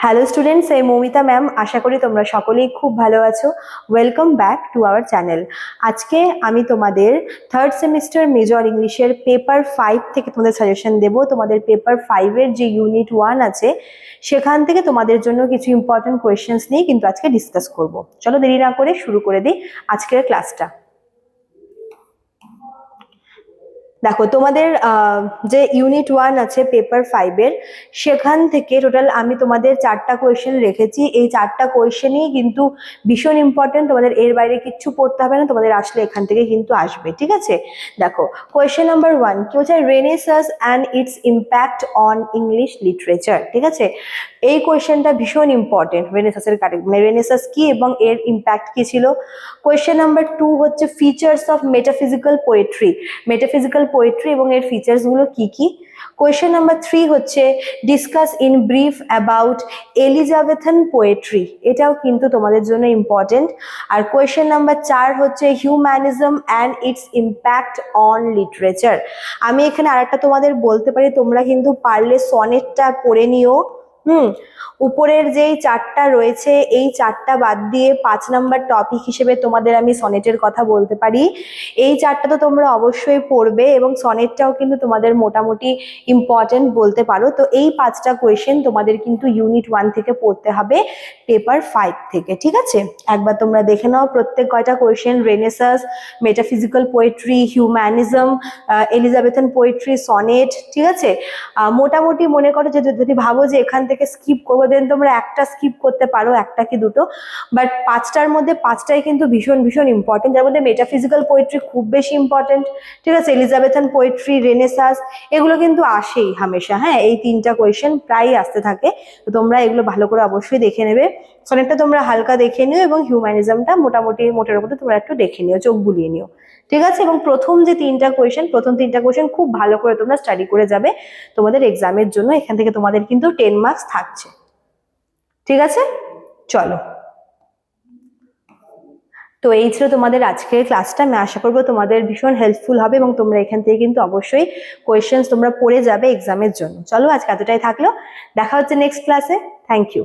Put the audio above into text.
Hello students এই Moumita ma'am আশা করি তোমরা সকলেই খুব ভালো আছো। Welcome back to our channel আজকে আমি তোমাদের থার্ড সেমিস্টার মেজর ইংলিশের পেপার ফাইভ থেকে তোমাদের সাজেশন দেবো। তোমাদের পেপার ফাইভের যে ইউনিট ওয়ান আছে, সেখান থেকে তোমাদের জন্য কিছু ইম্পর্টেন্ট কোয়েশ্চেন্স নিয়ে কিন্তু আজকে ডিসকাস করব। চলো দেরি না করে শুরু করে দিই আজকের ক্লাসটা দেখো, তোমাদের যে ইউনিট ওয়ান আছে পেপার ফাইভের সেখান থেকে টোটাল আমি তোমাদের চারটা কোয়েশ্চেন রেখেছি। এই চারটা কোয়েশ্চেনই কিন্তু ভীষণ ইম্পর্টেন্ট তোমাদের এর বাইরে কিচ্ছু পড়তে হবে না, তোমাদের আসলে এখান থেকে কিন্তু আসবে, ঠিক আছে? দেখো কোয়েশ্চেন নাম্বার ওয়ান কি হচ্ছে renaissance and its impact on English literature ঠিক আছে? এই কোয়েশ্চেনটা ভীষণ ইম্পর্টেন্ট রেনেসাসের রেনেসাস কি এবং এর ইম্প্যাক্ট কি ছিল? কোয়েশ্চেন নাম্বার টু হচ্ছে features of metaphysical poetry metaphysical poetry এবং এর ফিচার্সগুলো কি কি? কোয়েশ্চেন নাম্বার থ্রি হচ্ছে discuss in brief about Elizabethan poetry এটাও কিন্তু তোমাদের জন্য ইম্পর্টেন্ট আর কোয়েশ্চেন নাম্বার চার হচ্ছে humanism and its impact on literature আমি এখানে আরেকটা তোমাদের বলতে পারি, তোমরা কিন্তু পারলে সনেটটা পড়ে নিও। হুম। উপরের যেই চারটা রয়েছে, এই চারটা বাদ দিয়ে পাঁচ নাম্বার টপিক হিসেবে তোমাদের আমি সনেটের কথা বলতে পারি। এই চারটা তো তোমরা অবশ্যই পড়বে এবং সনেটটাও কিন্তু তোমাদের মোটামুটি ইম্পর্টেন্ট বলতে পারো। তো এই পাঁচটা কোয়েশ্চেন তোমাদের কিন্তু ইউনিট ওয়ান থেকে পড়তে হবে। পেপার ফাইভ থেকে, ঠিক আছে? একবার তোমরা দেখে নাও প্রত্যেক কয়টা question renaissance metaphysical poetry humanism Elizabethan poetry sonnet ঠিক আছে? মোটামুটি মনে করো যে যদি ভাবো যে এখান থেকে স্কিপ করব দেন তোমরা একটা স্কিপ করতে পারো, একটা কি দুটো। বাট পাঁচটার মধ্যে পাঁচটাই কিন্তু ভীষণ ভীষণ ইম্পর্টেন্ট যার মধ্যে মেটাফিজিক্যাল পোয়েট্রি খুব বেশি ইম্পর্টেন্ট ঠিক আছে? এলিজাবেথান পোয়েট্রি রেনেসাস এগুলো কিন্তু আসেই হামেশা হ্যাঁ? এই তিনটা কোয়েশ্চেন প্রায়ই আসতে থাকে। তো তোমরা এগুলো ভালো করে অবশ্যই দেখে নেবে। সনেটটা তোমরা হালকা দেখে নিও এবং হিউম্যানিজমটা মোটামুটি মোটের মধ্যে তোমরা একটু দেখে নিও, চোখ বুলিয়ে নিও। ঠিক আছে? এবং প্রথম যে তিনটা কোয়েশ্চেন প্রথম তিনটা কোয়েশ্চেন খুব ভালো করে তোমরা স্টাডি করে যাবে তোমাদের এক্সামের জন্য। এখান থেকে তোমাদের কিন্তু টেন মার্কস থাকছে। ঠিক আছে? চলো। তো এই ছিল তোমাদের আজকের ক্লাসটা আমি আশা করব তোমাদের ভীষণ হেল্পফুল হবে এবং তোমরা এখান থেকে কিন্তু অবশ্যই কোয়েশ্চেন্স তোমরা পড়ে যাবে এক্সামের জন্য। চলো, আজকে এতটাই থাকল। দেখা হচ্ছে নেক্সট ক্লাসে থ্যাংক ইউ